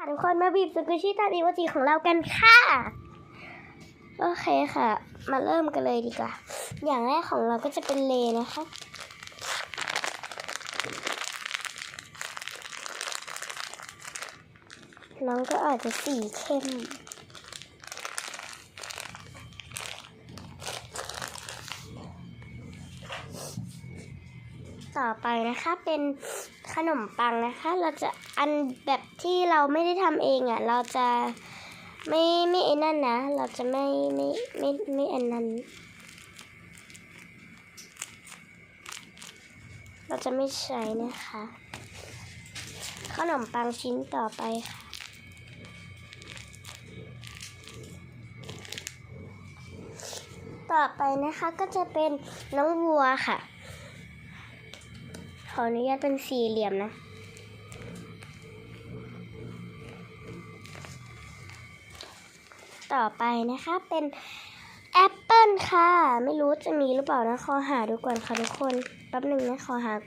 ค่ะทุกคนมาบีบสกุชี่ตาดีวจีของเรากันค่ะ โอเคค่ะ มาเริ่มกันเลยดีกว่า อย่างแรกของเราก็จะเป็นเลนะคะน้องก็อาจจะสีเข้ม ต่อไปนะคะ เป็นขนมปังนะคะ เราจะอันแบบที่เราไม่ได้ทำเองอะ่ะ เราจะไม่ไม่ไอ้นั่นนะ เราจะไม่ไม่ไม่ไม่อันนั้น เราจะไม่ใช้นะคะ ขนมปังชิ้นต่อไปค่ะต่อไปนะคะก็จะเป็นน้องวัวค่ะ ออนุญาตเป็นสี่เหลี่ยมนะต่อไปนะคะเป็นแอปเปิลค่ะ ไม่รู้จะมีหรือเปล่านะขอหาดูก่อนค่ะทุกคนแป๊บหนึ่งนะขอหาก่อน